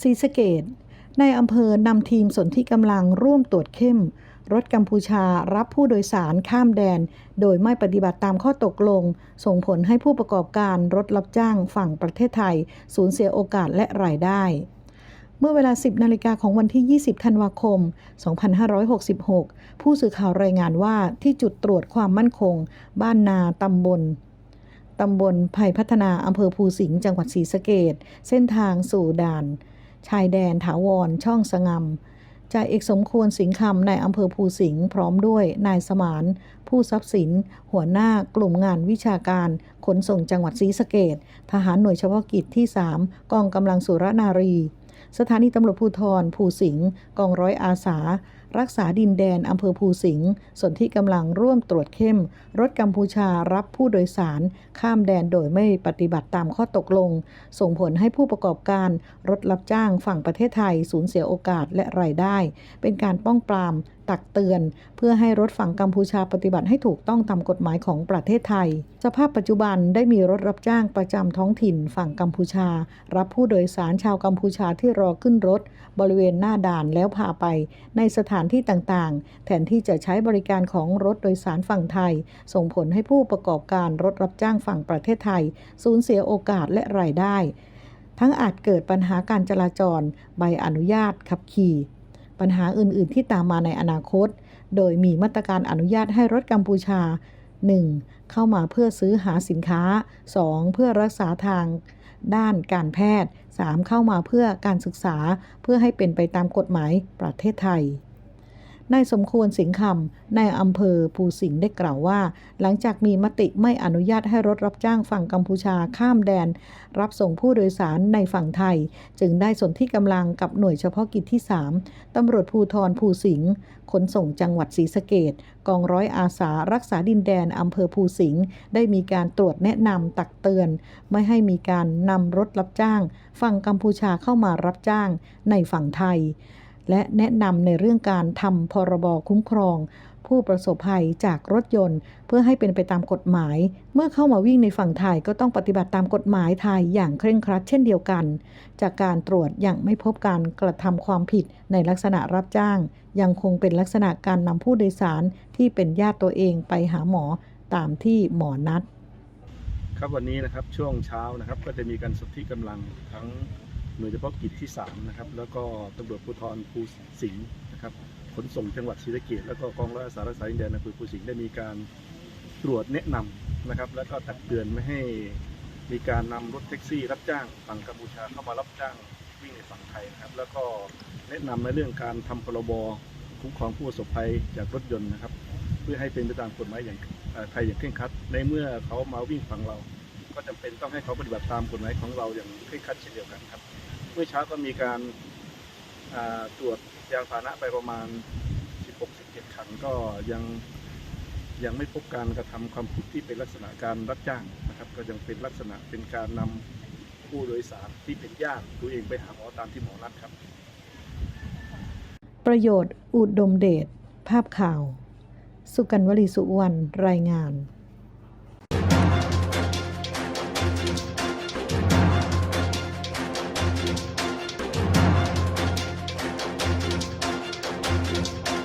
ศรีสะเกดในอำเภอนำทีมสนที่กำลังร่วมตรวจเข้ม รถกัมพูชารับผู้โดยสารข้ามแดน โดยไม่ปฏิบัติตามข้อตกลง ส่งผลให้ผู้ประกอบการรถรับจ้างฝั่งประเทศไทย สูญเสียโอกาสและรายได้ เมื่อเวลา 10 นาฬิกาของวันที่ 20 ธันวาคม 2566 ผู้สื่อข่าวรายงานว่าที่จุดตรวจความมั่นคง บ้านนาตำบลตำบลไผ่พัฒนาอำเภอภูสิงห์จังหวัดศรีสะเกดเส้นทางสู่ด่าน ชายแดนถาวร ช่องสงำจ่าเอกสมควรสิงห์คำในอำเภอภูสิงห์พร้อมด้วยนายสมาน ผู้ทรัพย์สิน หัวหน้ากลุ่มงานวิชาการ ขนส่งจังหวัดศรีสะเกดทหารหน่วยเฉพาะกิจที่ 3 กองกำลังสุรนารี สถานีตำรวจภูธรภูสิงห์กองร้อยอาสา รักษาดินแดนอำเภอภูสิงห์ส่วนที่กำลังร่วมตรวจเข้ม รถกัมพูชารับผู้โดยสาร ข้ามแดนโดยไม่ปฏิบัติตามข้อตกลง ส่งผลให้ผู้ประกอบการ รถรับจ้างฝั่งประเทศไทยสูญเสียโอกาสและรายได้ เป็นการป้องปราม ตักเตือน เพื่อให้รถฝั่งกัมพูชาปฏิบัติให้ถูกต้องตามกฎหมายของประเทศไทย สภาพปัจจุบันได้มีรถรับจ้างประจำท้องถิ่นฝั่งกัมพูชา รับผู้โดยสารชาวกัมพูชาที่รอขึ้นรถ บริเวณหน้าด่านแล้วพาไป ในสถานที่ต่างๆ แทนที่จะใช้บริการของรถโดยสารฝั่งไทย ส่งผลให้ผู้ประกอบการรถรับจ้างฝั่งประเทศไทย สูญเสียโอกาสและรายได้ ทั้งอาจเกิดปัญหาการจราจร ใบอนุญาตขับขี่ ปัญหาอื่น ๆ ที่ตามมาในอนาคต โดยมีมาตรการอนุญาตให้รถกัมพูชา 1. เข้ามาเพื่อซื้อหาสินค้า 2. เพื่อรักษาทางด้านการแพทย์ 3. เข้ามาเพื่อการศึกษาเพื่อให้เป็นไปตามกฎหมายประเทศไทย นายสมควรสิงห์คำในอำเภอภูสิงห์ได้กล่าวว่า หลังจากมีมติไม่อนุญาตให้รถรับจ้างฝั่งกัมพูชาข้ามแดน รับส่งผู้โดยสารในฝั่งไทย จึงได้สนที่กำลังกับหน่วยเฉพาะกิจที่ 3ตำรวจภูธรภูสิงห์ขนส่งจังหวัดศรีสะเกดกองร้อยอาสารักษาดินแดนอำเภอภูสิงห์ได้มีการตรวจแนะนำตักเตือน ไม่ให้มีการนำรถรับจ้าง ฝั่งกัมพูชาเข้ามารับจ้างในฝั่งไทย และแนะนำในเรื่องการทำพรบคุ้มครอง ผู้ประสบภัยจากรถยนต์ เพื่อให้เป็นไปตามกฎหมาย เมื่อเข้ามาวิ่งในฝั่งไทยก็ต้องปฏิบัติตามกฎหมายไทยอย่างเคร่งครัดเช่นเดียวกัน จากการตรวจยังไม่พบการกระทำความผิดในลักษณะรับจ้าง ยังคงเป็นลักษณะการนำผู้โดยสารที่เป็นญาติตัวเองไปหาหมอตามที่หมอนัด ครับวันนี้นะครับช่วงเช้านะครับก็จะมีการสนที่กำลังทั้ง หน่วยเฉพาะกิจที่ 3 นะครับ แล้วก็ตำรวจภูธรภูสิงห์นะครับขนส่งจังหวัดศรีสะเกษแล้วก็กองร้อยสารักษาดินแดนอำเภอภูสิงห์ได้มีการตรวจแนะนำนะครับ แล้วก็ตักเตือนไม่ให้มีการนำรถแท็กซี่ รับจ้างฝั่งกัมพูชาเข้ามารับจ้างวิ่งในฝั่งไทยนะครับ แล้วก็แนะนำในเรื่องการทำพรบคุ้มครองผู้ประสบภัยจากรถยนต์นะครับ เพื่อให้เป็นไปตามกฎหมายอย่างเอ่อไทยอย่างเคร่งครัด ในเมื่อเขามาวิ่งฝั่งเรา ก็จำเป็นต้องให้เขาปฏิบัติตามกฎหมายของเราอย่างเคร่งครัดเช่นเดียวกันครับ เมื่อเช้าก็มีการาตรวจยานพาหนะไปประมาณ 16-17 คันก็ยังยังไม่พบการกระทำความผิดที่เป็นลักษณะการรับจ้างนะครับ ก็ยังเป็นลักษณะเป็นการนำผู้โดยสารที่เป็นญาติตัวเองไปหาหมอตามที่หมอนัดครับ ประโยชน์อุดมเดชภาพข่าว สุกันวลีสุวรรณรายงาน